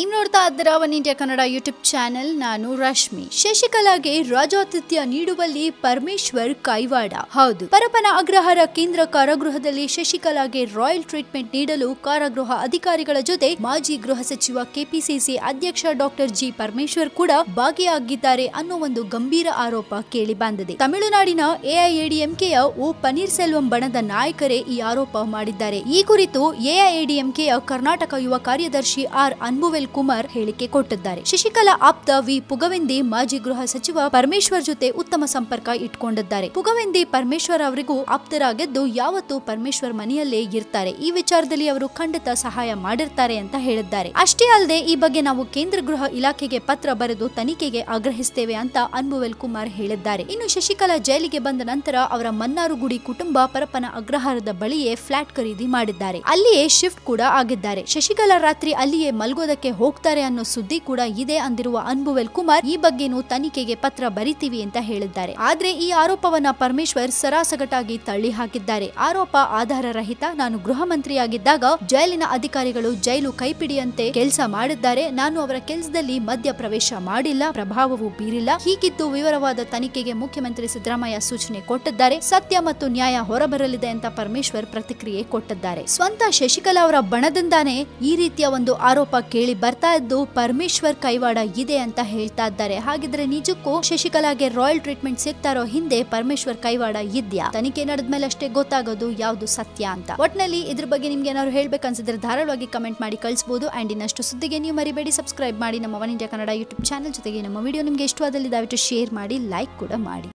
ನೀವು ನೋಡ್ತಾ ಇದ್ದರ one India Kannada YouTube channel. ನಾನು ರಶ್ಮಿ. ಶಶಿಕಲಾಗೆ ರಾಜಾತಿಥ್ಯ ನೀಡುವಲ್ಲಿ ಪರಮೇಶ್ವರ್ ಕೈವಾಡ. ಹೌದು. ಪರಪನ ಅಗ್ರಹಾರ ಕೇಂದ್ರ ಕಾರಾಗೃಹದಲ್ಲಿ ಶಶಿಕಲಾಗೆ ರಾಯಲ್ ಟ್ರೀಟ್ಮೆಂಟ್ ನೀಡಲು ಕಾರಾಗೃಹ ಅಧಿಕಾರಿಗಳ ಜೊತೆ ಮಾಜಿ ಗೃಹ ಸಚಿವ ಕೆಪಿಸಿಸಿ ಅಧ್ಯಕ್ಷ ಡಾಕ್ಟರ್ ಜಿ ಪರಮೇಶ್ವರ್ ಕೂಡ ಭಾಗಿಯಾಗಿದ್ದಾರೆ ಅನ್ನೋ ಒಂದು ಗಂಭೀರ ಆರೋಪ ಕೇಳಿ ಬಂದಿದೆ. ತಮಿಳುನಾಡಿನ ಎಐಎಡಿಎಂಕೆಯ ಓ ಪನ್ನೀರ್ ಸೆಲ್ವಂ ಬಣದ ನಾಯಕರೇ ಈ ಆರೋಪ ಮಾಡಿದ್ದಾರೆ. ಈ ಕುರಿತು ಎಐಎಡಿಎಂಕೆಯ ಕರ್ನಾಟಕ ಯುವ ಕಾರ್ಯದರ್ಶಿ ಆರ್ ಅನ್ಬುವೆಲ್ ಕುಮಾರ್ ಹೇಳಿಕೆ ಕೊಟ್ಟಿದ್ದಾರೆ. ಶಶಿಕಲಾ ಆಪ್ತ ವಿ. ಪುಗವೆಂದಿ ಮಾಜಿ ಗೃಹ ಸಚಿವ ಪರಮೇಶ್ವರ್ ಜೊತೆ ಉತ್ತಮ ಸಂಪರ್ಕ ಇಟ್ಕೊಂಡಿದ್ದಾರೆ. ಪುಗವೆಂದಿ ಪರಮೇಶ್ವರ್ ಅವರಿಗೂ ಆಪ್ತರಾಗಿದ್ದು ಯಾವತ್ತೂ ಪರಮೇಶ್ವರ್ ಮನೆಯಲ್ಲೇ ಇರ್ತಾರೆ. ಈ ವಿಚಾರದಲ್ಲಿ ಅವರು ಖಂಡಿತ ಸಹಾಯ ಮಾಡಿರ್ತಾರೆ ಅಂತ ಹೇಳಿದ್ದಾರೆ. ಅಷ್ಟೇ ಅಲ್ಲದೆ ಈ ಬಗ್ಗೆ ನಾವು ಕೇಂದ್ರ ಗೃಹ ಇಲಾಖೆಗೆ ಪತ್ರ ಬರೆದು ತನಿಖೆಗೆ ಆಗ್ರಹಿಸ್ತೇವೆ ಅಂತ ಅನ್ಬುವೆಲ್ ಕುಮಾರ್ ಹೇಳಿದ್ದಾರೆ. ಇನ್ನು ಶಶಿಕಲಾ ಜೈಲಿಗೆ ಬಂದ ನಂತರ ಅವರ ಮನ್ನಾರುಗುಡಿ ಕುಟುಂಬ ಪರಪನ ಅಗ್ರಹಾರದ ಬಳಿಯೇ ಫ್ಲಾಟ್ ಖರೀದಿ ಮಾಡಿದ್ದಾರೆ. ಅಲ್ಲಿಯೇ ಶಿಫ್ಟ್ ಕೂಡ ಆಗಿದ್ದಾರೆ. ಶಶಿಕಲಾ ರಾತ್ರಿ ಅಲ್ಲಿಯೇ ಮಲ್ಗೋದಕ್ಕೆ ಹೋಗ್ತಾರೆ ಅನ್ನೋ ಸುದ್ದಿ ಕೂಡ ಇದೆ ಅಂದಿರುವ ಅನ್ಬುವೆಲ್ ಕುಮಾರ್, ಈ ಬಗ್ಗೆನೂ ತನಿಖೆಗೆ ಪತ್ರ ಬರಿತೀವಿ ಅಂತ ಹೇಳಿದ್ದಾರೆ. ಆದ್ರೆ ಈ ಆರೋಪವನ್ನ ಪರಮೇಶ್ವರ್ ಸರಾಸಗಟಾಗಿ ತಳ್ಳಿ ಹಾಕಿದ್ದಾರೆ ಆರೋಪ ಆಧಾರರಹಿತ ನಾನು ಗೃಹ ಮಂತ್ರಿಯಾಗಿದ್ದಾಗ ಜೈಲಿನ ಅಧಿಕಾರಿಗಳು ಜೈಲು ಕೈಪಿಡಿಯಂತೆ ಕೆಲಸ ಮಾಡಿದ್ದಾರೆ. ನಾನು ಅವರ ಕೆಲಸದಲ್ಲಿ ಮಧ್ಯ ಪ್ರವೇಶ ಮಾಡಿಲ್ಲ, ಪ್ರಭಾವವು ಬೀರಿಲ್ಲ. ಹೀಗಿದ್ದು ವಿವರವಾದ ತನಿಖೆಗೆ ಮುಖ್ಯಮಂತ್ರಿ ಸಿದ್ದರಾಮಯ್ಯ ಸೂಚನೆ ಕೊಟ್ಟಿದ್ದಾರೆ. ಸತ್ಯ ಮತ್ತು ನ್ಯಾಯ ಹೊರಬರಲಿದೆ ಅಂತ ಪರಮೇಶ್ವರ್ ಪ್ರತಿಕ್ರಿಯೆ ಕೊಟ್ಟಿದ್ದಾರೆ. ಸ್ವಂತ ಶಶಿಕಲಾ ಅವರ ಬಣದಿಂದಾನೇ ಈ ರೀತಿಯ ಒಂದು ಆರೋಪ ಕೇಳಿ ಬರ್ತಾ ಇದ್ದು ಪರಮೇಶ್ವರ್ ಕೈವಾಡ ಇದೆ ಅಂತ ಹೇಳ್ತಾ ಇದ್ದಾರೆ. ಹಾಗಿದ್ರೆ ನಿಜಕ್ಕೂ ಶಶಿಕಲಾಗೆ ರಾಯಲ್ ಟ್ರೀಟ್ಮೆಂಟ್ ಸಿಗ್ತಾರೋ ಹಿಂದೆ ಪರಮೇಶ್ವರ್ ಕೈವಾಡ ಇದ್ಯಾ? ತನಿಖೆ ನಡೆದ್ಮೇಲೆ ಅಷ್ಟೇ ಗೊತ್ತಾಗೋದು ಯಾವ್ದು ಸತ್ಯ ಅಂತ. ಒಟ್ನಲ್ಲಿ ಇದ್ರ ಬಗ್ಗೆ ನಿಮ್ಗೆ ಏನಾದ್ರು ಹೇಳ್ಬೇಕನ್ಸಿದ್ರೆ ಧಾರಾಳವಾಗಿ ಕಮೆಂಟ್ ಮಾಡಿ ಕಳಿಸಬಹುದು ಅಂಡ್ ಇನ್ನಷ್ಟು ಸುದ್ದಿಗೆ ನೀವು ಮರಿಬೇಡಿ ಸಬ್ಸ್ಕ್ರೈಬ್ ಮಾಡಿ ನಮ್ಮ one India Kannada YouTube channel ಜೊತೆಗೆ ನಮ್ಮ ವಿಡಿಯೋ ನಿಮ್ಗೆ ಇಷ್ಟವಾದಲ್ಲಿ ದಯವಿಟ್ಟು ಶೇರ್ ಮಾಡಿ ಲೈಕ್ ಕೂಡ ಮಾಡಿ.